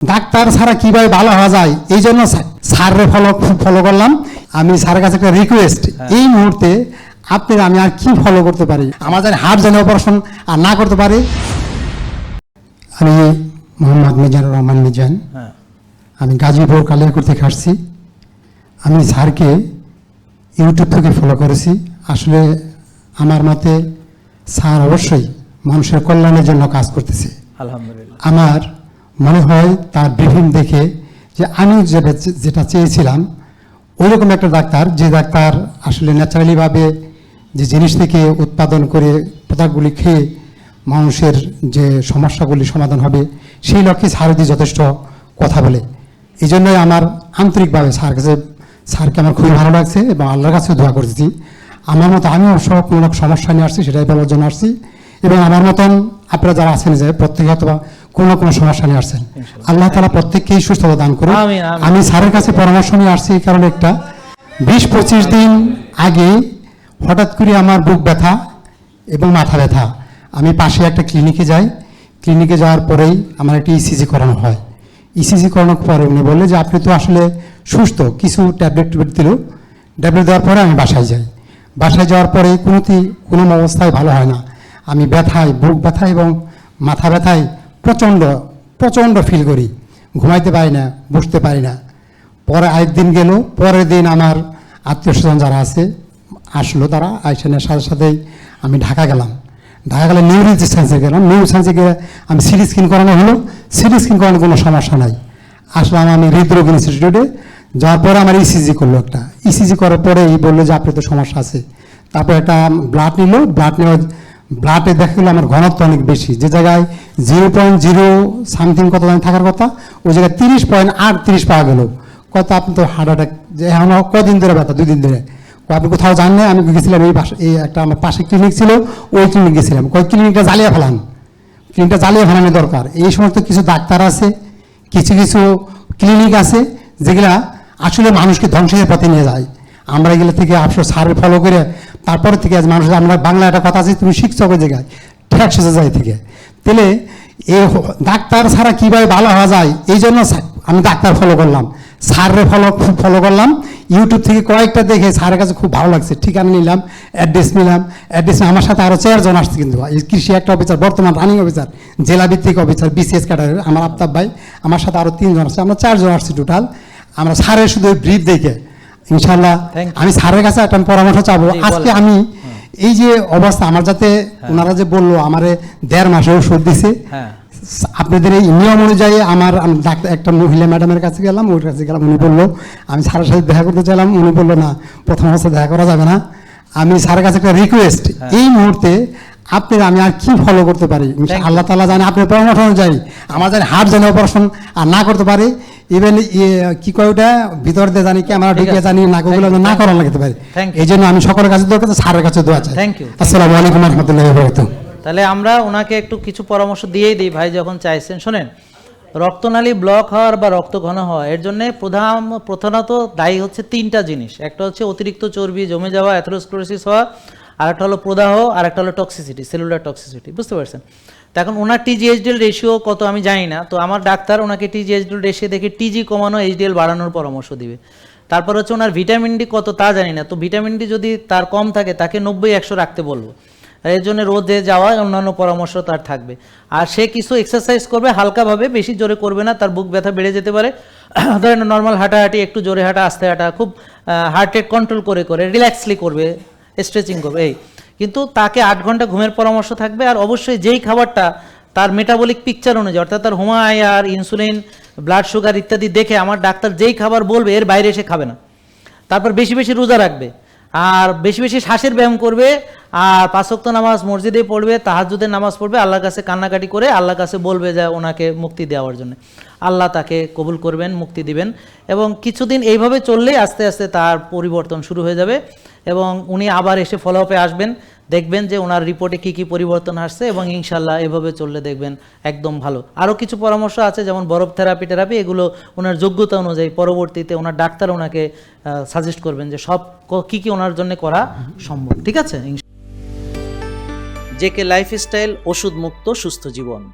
Doctor ছাড়া কীভাবে ভালো হওয়া যায়? এই জন্য স্যারের ফলো ফলো করলাম। আমি স্যারের কাছে একটা রিকোয়েস্ট এই মুহূর্তে আপনি আমি আর কি ফলো করতে পারি? আমাদের হার্ট যেন অপারেশন আর না করতে পারে। আমি মোহাম্মদ মিজানুর রহমান মিজান। হ্যাঁ। আমি গাজীপুর কালিয়াকুর থেকে আসছি আমি স্যারকে ইউটিউব থেকে ফলো করেছি। আসলে আমার মতে স্যার অবশ্যই মানুষের কল্যাণের জন্য কাজ করতেছে। আলহামদুলিল্লাহ। আমার মনে হয় তার বিভিন্ন দেখে যে আমি যেটা যেটা চেয়েছিলাম, ওইরকম একটা ডাক্তার, যে ডাক্তার আসলে ন্যাচারালিভাবে যে জিনিস থেকে উৎপাদন করে প্রোডাক্টগুলি খেয়ে মানুষের যে সমস্যাগুলি সমাধান হবে, সেই লক্ষ্যে স্যারদি যথেষ্ট কথা বলে। এই জন্যই আমার আন্তরিকভাবে স্যার কাছে, স্যারকে আমার খুবই ভালো লাগছে এবং আল্লাহর কাছে দোয়া করতেছি। আমার মতো আমি অবশ্য কোনো সমস্যা নিয়ে আসছি, সেটাই বলার জন্য আসছি। এবং আমার মতন আপনারা যারা আছেন যে প্রত্যেকে অথবা কোনো কোনো সমস্যা নিয়ে আসছেন আল্লাহ তালা প্রত্যেককেই সুস্থতা দান করুন। আমি স্যারের কাছে পরামর্শ নিয়ে আসছি এই কারণে একটা। বিশ পঁচিশ দিন আগে হঠাৎ করে আমার বুক ব্যথা এবং মাথা ব্যথা। আমি পাশে একটা ক্লিনিকে যাই। ক্লিনিকে যাওয়ার পরেই আমার একটা ইসিজি করানো হয়। ইসিজি করানোর পরে উনি বললে যে আপনি তো আসলে সুস্থ। কিছু ট্যাবলেট ট্যাবলেট দিল। ট্যাবলেট দেওয়ার পরে আমি বাসায় যাই। বাসায় যাওয়ার পরে কোনোতেই কোনো অবস্থায় ভালো হয় না। আমি ব্যথায় বুক ব্যথা এবং মাথা ব্যথায় প্রচণ্ড প্রচণ্ড ফিল করি। ঘুমাইতে পারি না, বসতে পারি না। পরে আরেকদিন গেল, পরের দিন আমার আত্মীয় স্বজন যারা আছে, আসলো তারা আইসেনের সাথে সাথেই আমি ঢাকা গেলাম। ঢাকা গেলে নিউরো সায়েন্সে গেলাম। নিউরো সায়েন্সে গিয়ে আমি সিটি স্ক্রিন করানো হলো। সিটি স্ক্রিন করানোর কোনো সমস্যা নাই। আসলাম আমি হৃদরোগ ইনস্টিটিউটে যাওয়ার পরে আমার ইসিজি করল একটা। ইসিজি করার পরে এই বলল যে, আপনার তো সমস্যা আছে। তারপর একটা ব্লাড নিল। ব্লাড নেওয়া ব্লাডে দেখা গেলো আমার ঘনত্ব অনেক বেশি। যে জায়গায় জিরো পয়েন্ট জিরো সামথিং কত থাকার কথা, ওই জায়গায় তিরিশ পয়েন্ট আট তিরিশ পাওয়া গেলো। কত আপনি তো হার্ট অ্যাটাক যে এখন কদিন ধরে ব্যথা, দুই দিন ধরে। আপনি কোথাও যান না আমি গেছিলাম এই পাশে এই একটা আমার পাশে ক্লিনিক ছিল, ওই ক্লিনিক গেছিলাম। কয় ক্লিনিকটা জ্বালিয়ে ফেলান। ক্লিনিকটা জ্বালিয়ে ফেলানোর দরকার। এই সমস্ত কিছু ডাক্তার আছে, কিছু কিছু ক্লিনিক আছে, যেগুলা আসলে মানুষকে ধ্বংসের পথে নিয়ে যায়। আমরা গেলে থেকে আফসোস সারে ফলো করে তারপরে থেকে আজ মানুষ, আমরা বাংলা একটা কথা আছে, তুমি শিখছো ওই জায়গায়? ঠেক সেজে যায় থেকে। তাহলে এ ডাক্তার ছাড়া কীভাবে ভালো হওয়া যায়? এই জন্য আমি ডাক্তার ফলো করলাম। স্যারের ফলো খুব ফলো করলাম। ইউটিউব থেকে কয়েকটা দেখে স্যারের কাছে খুব ভালো লাগছে। ঠিকানা নিলাম অ্যাড্রেস নিলাম। অ্যাড্রেস আমার সাথে আরও চারজন আসছে কিন্তু। কৃষি একটা অফিসার বর্তমান রানিং অফিসার জেলা ভিত্তিক অফিসার বিসিএস ক্যাডারের আমার আফতাব ভাই। আমার সাথে আরও তিনজন আসছে। আমরা চারজন আসছি টোটাল আমরা স্যারের শুধু ব্রিফ দেখে। ইনশাল্লাহ আমি স্যারের কাছে একটা পরামর্শ চাবো। আজকে আমি এই যে অবস্থা আমার যাতে ওনারা যে বলল আমারে দেড় মাসে ওষুধ দিছে। হ্যাঁ। আপনাদের এই নিয়ম অনুযায়ী আমার ডাক্তার একটা মহিলা ম্যাডামের কাছে গেলাম ওর কাছে গেলাম উনি বলল আমি স্যারের সাথে দেখা করতে চাইলাম উনি বলল না প্রথম অবস্থায় দেখা করা যাবে না। আমি স্যারের কাছে একটা রিকোয়েস্ট এই মুহূর্তে আপনার আমি আর কি ফলো করতে পারি? আল্লাহ তালা জানে আপনার পরামর্শ অনুযায়ী আমার জানি হার্ট যেন অপারেশন আর না করতে পারি। ইভেন কি কয় ওটা? ভিতর দিয়ে জানি ক্যামেরা ঠিক ঢুকে। জানি Thank you, না করা লাগতে পারি। এই জন্য আমি সকলের কাছে দরকার স্যারের কাছে দোয়া চাই। You. আসসালামু আলাইকুম রহমতুল্লাহ তাহলে আমরা ওনাকে একটু কিছু পরামর্শ দিয়েই দিই ভাই যখন চাইছেন। শোনেন রক্তনালী ব্লক হওয়ার বা রক্ত ঘন হওয়া এর জন্য প্রধান প্রধানত দায়ী হচ্ছে তিনটা জিনিস। একটা হচ্ছে অতিরিক্ত চর্বি জমে যাওয়া অ্যাথেরোস্ক্লোরোসিস হওয়া আর একটা হলো প্রদাহ আর একটা হলো টক্সিসিটি সেলুলার টক্সিসিটি বুঝতে পারছেন? তো এখন ওনার টিজিএইচডিএল রেশিও কত আমি জানি না, তো আমার ডাক্তার ওনাকে টিজিএইচডিএল রেশিও দেখে টিজি কমানো এইচডিএল বাড়ানোর পরামর্শ দিবে। তারপর হচ্ছে ওনার ভিটামিন ডি কত তা জানি না, তো ভিটামিন ডি যদি তার কম থাকে তাকে নব্বই একশো রাখতে বলব। আর এর জন্য রোদে যাওয়া অন্যান্য পরামর্শ তার থাকবে। আর সে কিছু এক্সারসাইজ করবে, হালকাভাবে, বেশি জোরে করবে না, তার বুক ব্যথা বেড়ে যেতে পারে। ধরেন নর্মাল হাঁটাহাঁটি, একটু জোরে হাঁটা, আস্তে হাঁটা, খুব হার্ট রেট কন্ট্রোল করে করে রিল্যাক্সলি করবে। স্ট্রেচিং করবে, এই। কিন্তু তাকে আট ঘণ্টা ঘুমের পরামর্শ থাকবে আর অবশ্যই যেই খাবারটা তার মেটাবলিক পিকচার অনুযায়ী, অর্থাৎ তার হোমায়ার ইনসুলিন ব্লাড সুগার ইত্যাদি দেখে আমার ডাক্তার যেই খাবার বলবে, এর বাইরে এসে খাবে না। তারপর বেশি বেশি রোজা রাখবে, আর বেশি বেশি শ্বাসের ব্যায়াম করবে, আর পাঁচক্ত নামাজ মসজিদে পড়বে তাহাজুদের নামাজ পড়বে, আল্লাহর কাছে কান্নাকাটি করে আল্লাহর কাছে বলবে যে ওনাকে মুক্তি দেওয়ার জন্য। আল্লাহ তাকে কবুল করবেন, মুক্তি দিবেন, এবং কিছুদিন এইভাবে চললেই আস্তে আস্তে তার পরিবর্তন শুরু হয়ে যাবে। এবং উনি আবার এসে ফলো আপে আসবেন, দেখবেন যে ওনার রিপোর্টে কি কি পরিবর্তন আসছে এবং ইনশাল্লাহ এভাবে চললে দেখবেন একদম ভালো। আরও কিছু পরামর্শ আছে, যেমন বরফ থেরাপি টেরাপি এগুলো ওনার যোগ্যতা অনুযায়ী পরবর্তীতে ওনার ডাক্তার ওনাকে সাজেস্ট করবেন যে সব ক- কি ওনার জন্য করা সম্ভব, ঠিক আছে? জেকে লাইফস্টাইল ওষুধ মুক্ত সুস্থ জীবন।